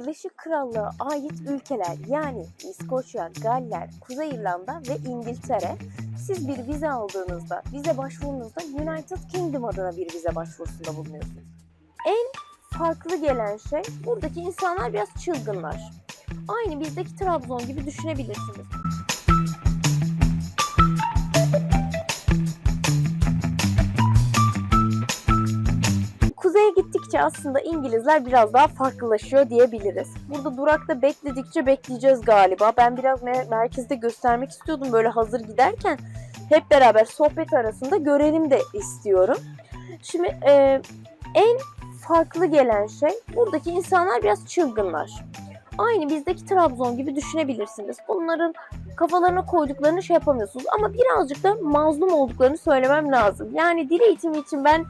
Birleşik Krallığa ait ülkeler yani İskoçya, Galler, Kuzey İrlanda ve İngiltere siz bir vize aldığınızda, vize başvurunuzda United Kingdom adına bir vize başvurusunda bulunuyorsunuz. En farklı gelen şey buradaki insanlar biraz çılgınlar. Aynı bizdeki Trabzon gibi düşünebilirsiniz. Gittikçe aslında İngilizler biraz daha farklılaşıyor diyebiliriz. Burada durakta bekledikçe bekleyeceğiz galiba. Ben biraz mer- merkezde göstermek istiyordum böyle hazır giderken. Hep beraber sohbet arasında görelim de istiyorum. Şimdi e, en farklı gelen şey buradaki insanlar biraz çılgınlar. Aynı bizdeki Trabzon gibi düşünebilirsiniz. Bunların kafalarına koyduklarını şey yapamıyorsunuz. Ama birazcık da mazlum olduklarını söylemem lazım. Yani dil eğitimi için ben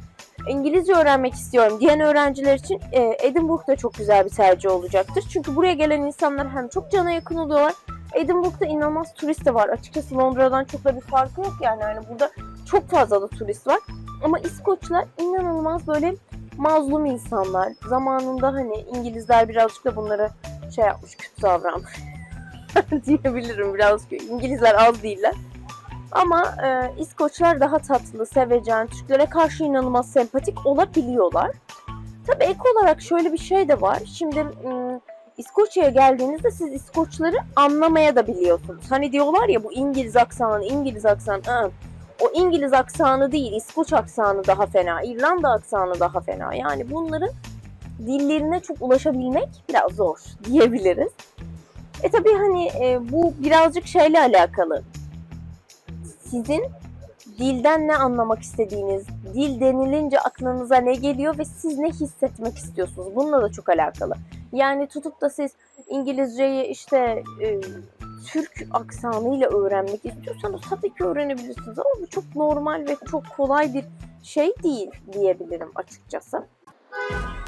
İngilizce öğrenmek istiyorum diyen öğrenciler için e, Edinburgh da çok güzel bir tercih olacaktır. Çünkü buraya gelen insanlar hem çok cana yakın oluyorlar. Edinburgh'da inanılmaz turist de var. Açıkçası Londra'dan çok da bir farkı yok yani. yani burada çok fazla da turist var. Ama İskoçlar inanılmaz böyle mazlum insanlar. Zamanında hani İngilizler birazcık da bunları şey yapmış, kötü davranmış diyebilirim biraz. İngilizler az değiller. Ama e, İskoçlar daha tatlı, sevecen, Türklere karşı inanılmaz sempatik olabiliyorlar. Tabii ek olarak şöyle bir şey de var. Şimdi m, İskoçya'ya geldiğinizde siz İskoçları anlamaya da biliyorsunuz. Hani diyorlar ya bu İngiliz aksanı, İngiliz aksanı. ı, O İngiliz aksanı değil, İskoç aksanı daha fena, İrlanda aksanı daha fena. Yani bunların dillerine çok ulaşabilmek biraz zor diyebiliriz. E tabii hani e, bu birazcık şeyle alakalı sizin dilden ne anlamak istediğiniz, dil denilince aklınıza ne geliyor ve siz ne hissetmek istiyorsunuz. Bununla da çok alakalı. Yani tutup da siz İngilizceyi işte e, Türk aksanıyla öğrenmek istiyorsanız tabii ki öğrenebilirsiniz ama bu çok normal ve çok kolay bir şey değil diyebilirim açıkçası.